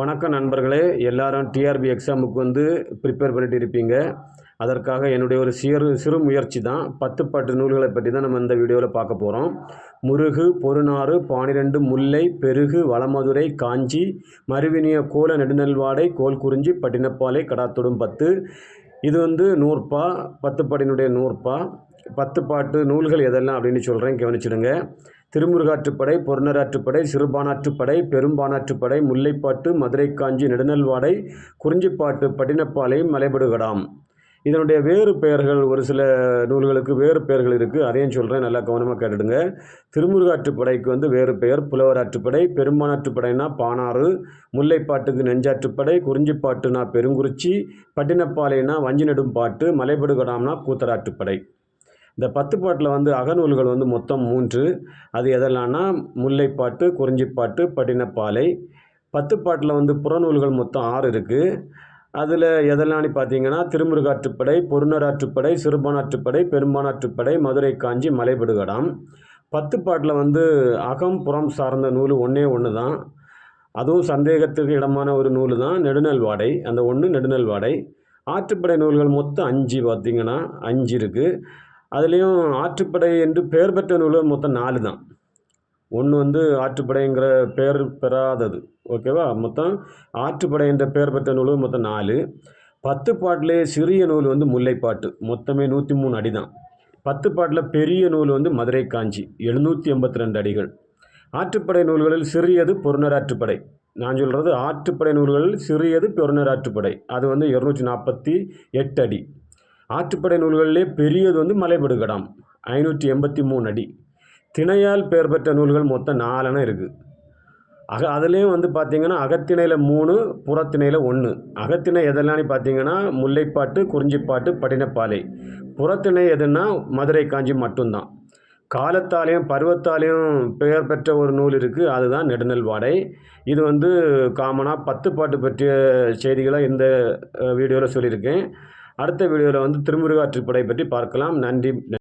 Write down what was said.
வணக்கம் நண்பர்களே எல்லாரும் டிஆர்பி எக்ஸாமுக்கு வந்து ப்ரிப்பேர் பண்ணிட்டு இருப்பீங்க. அதற்காக என்னுடைய ஒரு சிறு சிறு முயற்சி தான். பத்து பாட்டு நூல்களை பற்றி தான் நம்ம இந்த வீடியோவில் பார்க்க போகிறோம் முருகு பொருநாறு பானிரெண்டு முல்லை பெருகு வளமதுரை காஞ்சி மறுவினிய கோல நெடுநெல்வாடை கோல் குறிஞ்சி பட்டினப்பாலை கடாத்தொடும் பத்து. இது வந்து நூற்பா பத்து பாட்டினுடைய நூற்பா. பத்து பாட்டு நூல்கள் எதெல்லாம் அப்படின்னு சொல்கிறேன் கவனிச்சிடுங்க. திருமுருகாற்றுப்படை பொருணராற்றுப்படை சிறுபானாற்றுப்படை பெரும்பானாற்றுப்படை முல்லைப்பாட்டு மதுரை காஞ்சி நெடுநல்வாடை குறிஞ்சிப்பாட்டு பட்டினப்பாலை மலைபடுகடாம் இதனுடைய வேறு பெயர்கள் ஒரு சில நூல்களுக்கு வேறு பெயர்கள் இருக்குது அதையும் சொல்கிறேன் நல்லா கவனமாக கேட்டுடுங்க. திருமுருகாற்றுப்படைக்கு வந்து வேறு பெயர் புலவராற்றுப்படை பெரும்பானாற்றுப்படைனா பானாறு முல்லைப்பாட்டுக்கு நெஞ்சாற்றுப்படை குறிஞ்சிப்பாட்டுனா பெருங்குறிச்சி பட்டினப்பாலைனா வஞ்சி நெடும் பாட்டு மலைபடுகடாம்னா கூத்தராற்றுப்படை. இந்த பத்து பாட்டில் வந்து அகநூல்கள் வந்து மொத்தம் மூன்று. அது எதெல்லாம்னா முல்லைப்பாட்டு குறிஞ்சிப்பாட்டு பட்டினப்பாலை பத்து பாட்டில் வந்து புறநூல்கள் மொத்தம் ஆறு இருக்குது அதில் எதெல்லாம்னு பார்த்தீங்கன்னா திருமுருகாற்றுப்படை பொருணராற்றுப்படை சிறுபானாற்றுப்படை பெரும்பானாற்றுப்படை மதுரை காஞ்சி மலைபடுகடாம் பத்து பாட்டில் வந்து அகம் புறம் சார்ந்த நூல் ஒன்றே ஒன்று தான். அதுவும் சந்தேகத்துக்கு இடமான ஒரு நூல் தான் நெடுநல்வாடை அந்த ஒன்று நெடுநல்வாடை ஆற்றுப்படை நூல்கள் மொத்தம் அஞ்சு பார்த்திங்கன்னா அஞ்சு இருக்குது அதுலேயும் ஆற்றுப்படை என்று பெயர் பெற்ற நூல்கள் மொத்தம் நாலு தான். ஒன்று வந்து ஆற்றுப்படைங்கிற பெயர் பெறாதது. ஓகேவா மொத்தம் ஆற்றுப்படை என்ற பெயர் பெற்ற நூல் மொத்தம் நாலு. பத்து பாட்டிலே சிறிய நூல் வந்து முல்லைப்பாட்டு. மொத்தமே நூற்றி மூணு அடி தான். பத்து பாட்டில் பெரிய நூல் வந்து மதுரை காஞ்சி. எழுநூற்றி எண்பத்தி ரெண்டு அடிகள். ஆற்றுப்படை நூல்களில் சிறியது பொருணராற்றுப்படை நான் சொல்கிறது ஆற்றுப்படை நூல்களில் சிறியது பெருநராற்றுப்படை அது வந்து இரநூற்றி நாற்பத்தி எட்டு அடி. ஆற்றுப்படை நூல்களிலே பெரியது வந்து மலைப்படுகடாம். ஐநூற்றி எண்பத்தி மூணு அடி. திணையால் பெயர் பெற்ற நூல்கள் மொத்தம் நாலெண்ண இருக்குது அக அதுலேயும் வந்து பார்த்திங்கன்னா அகத்திணையில் மூணு புறத்திணையில் ஒன்று அகத்திணை எதெல்லாம்னு பார்த்தீங்கன்னா முல்லைப்பாட்டு குறிஞ்சிப்பாட்டு படினப்பாலை. புறத்திணை எதுன்னா மதுரை காஞ்சி மட்டும்தான். காலத்தாலையும் பருவத்தாலையும் பெயர் பெற்ற ஒரு நூல் இருக்குது அதுதான் நெடுநல்வாடை இது வந்து காமனாக பத்து பாட்டு பற்றிய செய்திகளை இந்த வீடியோவில் சொல்லியிருக்கேன். அடுத்த வீடியோவில் வந்து திருமுருகாற்றுப்படை பற்றி பார்க்கலாம். நன்றி.